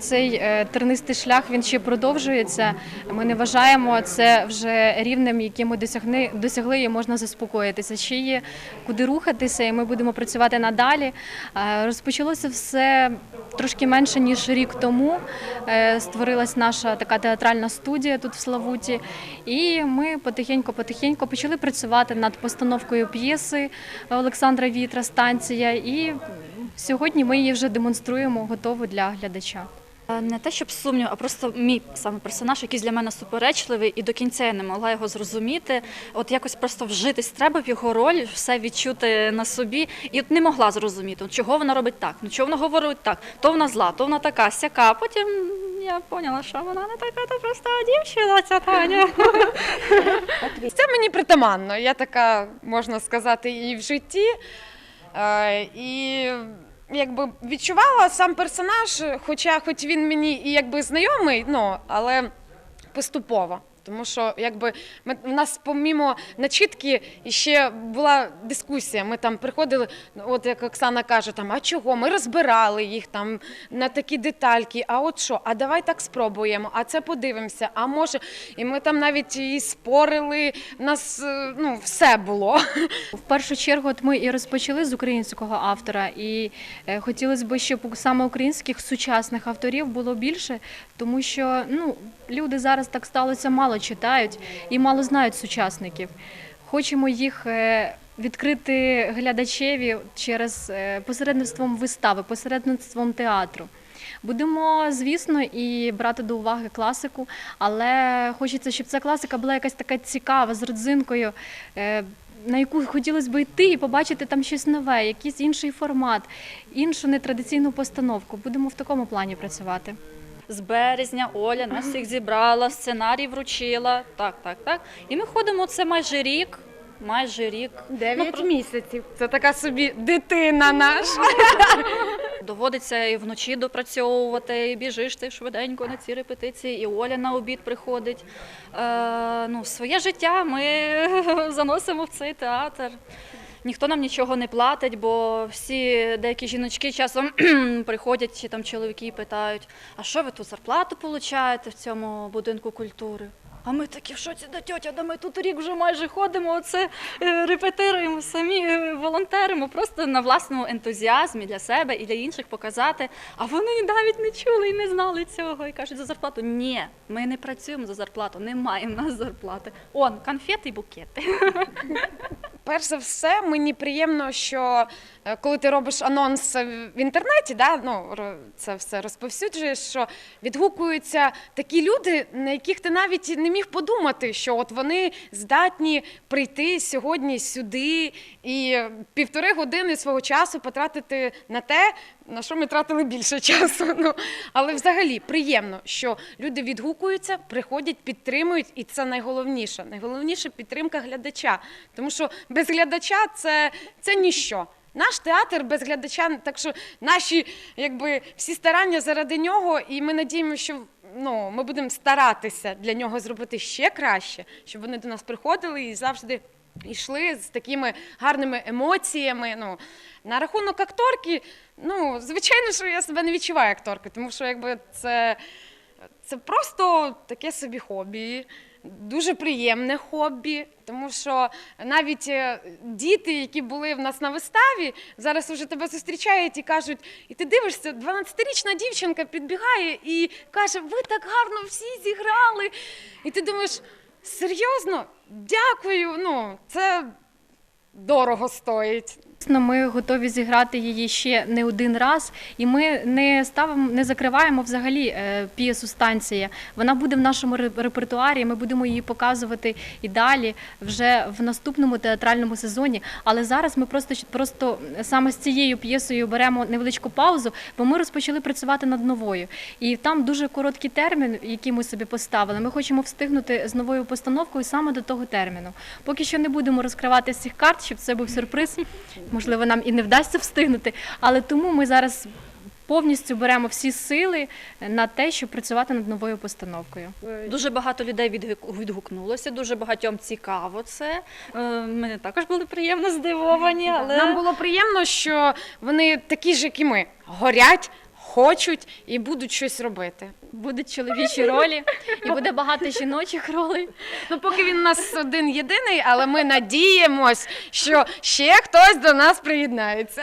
Цей е, тернистий шлях він ще продовжується. Ми не вважаємо це вже рівнем, яким ми досягни, досягли і можна заспокоїтися. Ще є куди рухатися, і ми будемо працювати надалі. Е, Розпочалося все трошки менше ніж рік тому. Е, Створилась наша така театральна студія тут в Славуті, і ми потихеньку-потихеньку почали працювати над постановкою п'єси Олександра Вітра Станція. І сьогодні ми її вже демонструємо готову для глядача. Е, Не те, щоб сумнів, а просто мій саме персонаж, якийсь для мене суперечливий, і до кінця я не могла його зрозуміти. От якось просто вжитись треба в його роль, все відчути на собі. І от не могла зрозуміти, чого вона робить так, ну чого вона говорить так, то вона зла, то вона така, сяка. А Потім я поняла, що вона не така, то просто дівчина ця Таня. Це мені притаманно. Я така, можна сказати, і в житті. Е, і якби відчувала сам персонаж, хоча хоч він мені і якби знайомий, ну, але поступово. Тому що якби ми в нас помімо начітки ще була дискусія. Ми там приходили, от як Оксана каже, там а чого? Ми розбирали їх там на такі детальки. А от що? А давай так спробуємо. А це подивимося. А може, і ми там навіть і спорили. У нас е, ну все було. В першу чергу, от ми і розпочали з українського автора, і е, хотілося б, щоб саме українських сучасних авторів було більше, тому що ну, люди зараз так сталося мало читають і мало знають сучасників. Хочемо їх е, відкрити глядачеві через е, посередництвом вистави, посередництвом театру. Будемо, звісно, і брати до уваги класику, але хочеться, щоб ця класика була якась така цікава з родзинкою, е, на яку хотілося б йти і побачити там щось нове, якийсь інший формат, іншу нетрадиційну постановку. Будемо в такому плані працювати. З березня Оля нас всіх зібрала, сценарій вручила. Так, так, так. І ми ходимо це майже рік. Майже рік. Дев'ять про- місяців. Це така собі дитина наша. Доводиться і вночі допрацьовувати, і біжиш ти швиденько на ці репетиції, і Оля на обід приходить. Е, ну, своє життя ми заносимо в цей театр. Ніхто нам нічого не платить, бо всі деякі жіночки часом приходять чи там чоловіки питають, а що ви тут зарплату получаєте в цьому будинку культури? А ми такі, в шоці да тьотя, да ми тут рік вже майже ходимо, оце е, репетируємо самі, е, волонтеримо, просто на власному ентузіазмі для себе і для інших показати. А вони навіть не чули і не знали цього. І кажуть за зарплату. Ні, ми не працюємо за зарплату, немає в нас зарплати. Он, конфети і букети. Перш за все, мені приємно, що е, коли ти робиш анонс в інтернеті, да, ну, це все розповсюджуєш, що відгукуються такі люди, на яких ти навіть не міг подумати, що от вони здатні прийти сьогодні сюди і півтори години свого часу потратити на те, на що ми тратили більше часу. Ну, але взагалі приємно, що люди відгукуються, приходять, підтримують, і це найголовніше. Найголовніше підтримка глядача. Тому що без глядача це, це ніщо. Наш театр без глядача, так що наші якби, всі старання заради нього, і ми надіємося, що ну, ми будемо старатися для нього зробити ще краще, щоб вони до нас приходили і завжди йшли з такими гарними емоціями. Ну, на рахунок акторки, ну, звичайно, що я себе не відчуваю акторкою, тому що якби це, це просто таке собі хобі. Дуже приємне хобі, тому що навіть е, діти, які були в нас на виставі, зараз вже тебе зустрічають і кажуть, і ти дивишся, 12-річна дівчинка підбігає і каже: Ви так гарно всі зіграли. І ти думаєш, серйозно, дякую. Ну, це дорого стоїть. Ми готові зіграти її ще не один раз, і ми не ставимо, не закриваємо взагалі е, п'єсу станція. Вона буде в нашому репертуарі. Ми будемо її показувати і далі вже в наступному театральному сезоні. Але зараз ми просто просто саме з цією п'єсою беремо невеличку паузу, бо ми розпочали працювати над новою. І там дуже короткий термін, який ми собі поставили. Ми хочемо встигнути з новою постановкою саме до того терміну. Поки що не будемо розкривати всіх карт, щоб це був сюрприз. Можливо, нам і не вдасться встигнути, але тому ми зараз повністю беремо всі сили на те, щоб працювати над новою постановкою. Дуже багато людей відгук- відгукнулося, дуже багатьом цікаво це. Е, Ми також були приємно здивовані, але Нам було приємно, що вони такі ж, як і ми, горять. Хочуть і будуть щось робити. Будуть чоловічі ролі, і буде багато жіночих ролей. Ну, поки він у нас один єдиний, але ми надіємось, що ще хтось до нас приєднається.